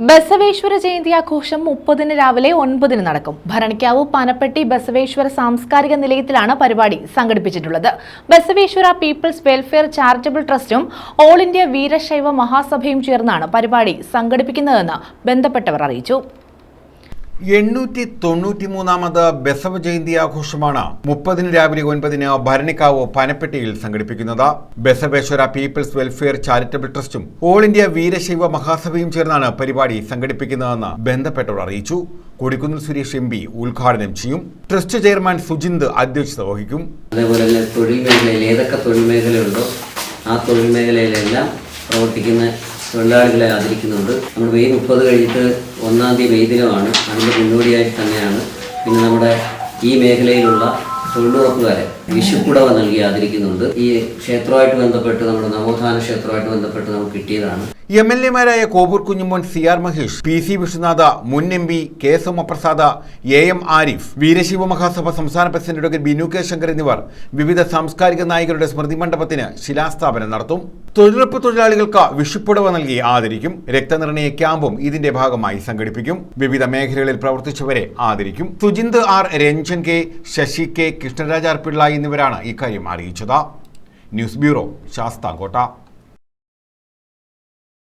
ബസവേശ്വര ജയന്തി ആഘോഷം മുപ്പതിന് രാവിലെ ഒൻപതിന് നടക്കും. ഭരണിക്കാവ് പനപ്പെട്ടി ബസവേശ്വര സാംസ്കാരിക നിലയത്തിലാണ് പരിപാടി സംഘടിപ്പിച്ചിട്ടുള്ളത്. ബസവേശ്വര പീപ്പിൾസ് വെൽഫെയർ ചാരിറ്റബിൾ ട്രസ്റ്റും ഓൾ ഇന്ത്യ വീരശൈവ മഹാസഭയും ചേർന്നാണ് പരിപാടി സംഘടിപ്പിക്കുന്നതെന്ന് ബന്ധപ്പെട്ടവർ അറിയിച്ചു. എണ്ണൂറ്റി തൊണ്ണൂറ്റി മൂന്നാമത് ബസവ ജയന്തി ആഘോഷമാണ് മുപ്പതിന് രാവിലെ ഒൻപതിന് ഭരണിക്കാവ് പനപ്പെട്ടിയിൽ സംഘടിപ്പിക്കുന്നത്. ബസവേശ്വര പീപ്പിൾസ് വെൽഫെയർ ചാരിറ്റബിൾ ട്രസ്റ്റും ഓൾ ഇന്ത്യ വീരശൈവ മഹാസഭയും ചേർന്നാണ് പരിപാടി സംഘടിപ്പിക്കുന്നതെന്ന് ബന്ധപ്പെട്ടവർ അറിയിച്ചു. കൊടിക്കുന്നിൽ സുരേഷ് എം പി ഉദ്ഘാടനം ചെയ്യും. ട്രസ്റ്റ് ചെയർമാൻ സുജിന്ദ് അധ്യക്ഷത വഹിക്കും. അതേപോലെ തന്നെ തൊഴിൽ മേഖലയിൽ ഏതൊക്കെ തൊഴിൽ മേഖലയുണ്ടോ ആ തൊഴിൽ മേഖലയിലെല്ലാം പ്രവർത്തിക്കുന്ന തൊഴിലാളികളെ ആദരിക്കുന്നുണ്ട്. നമ്മൾ മെയ് മുപ്പത് കഴിഞ്ഞിട്ട് ഒന്നാം തീയതി മെയ് ദിനമാണ്. അതിന്റെ മുന്നോടിയായിട്ട് തന്നെയാണ്. പിന്നെ നമ്മുടെ ഈ മേഖലയിലുള്ള തൊഴിലുറപ്പുകാരെ വിഷുക്കുടവ നൽകി ആദരിക്കുന്നുണ്ട്. ഈ ക്ഷേത്രമായിട്ട് ബന്ധപ്പെട്ട് നമ്മുടെ നവോത്ഥാന ക്ഷേത്രമായിട്ട് ബന്ധപ്പെട്ട് നമുക്ക് കിട്ടിയതാണ്. M L എമാരായ Kovoor Kunjumon C R Mahesh P C Vishwanatha മുൻ M P K Somaprasada A M Arif Veerashiva Mahasabha സംസ്ഥാന president doctor Binu K Shankar എന്നിവർ വിവിധ സാംസ്കാരിക നായകരുടെ സ്മൃതി മണ്ഡപത്തിന് ശിലാസ്ഥാപനം നടത്തും. തൊഴിലുറപ്പ് തൊഴിലാളികൾക്ക് വിഷുപ്പുടവ നൽകി ആദരിക്കും. രക്തനിർണയ ക്യാമ്പും ഇതിന്റെ ഭാഗമായി സംഘടിപ്പിക്കും. വിവിധ മേഖലകളിൽ പ്രവർത്തിച്ചവരെ ആദരിക്കും. Sujinth R Ranjan K Sasi K Krishnarajar Pillai എന്നിവരാണ് ഇക്കാര്യം അറിയിച്ചത്. News bureau Sasthamkotta.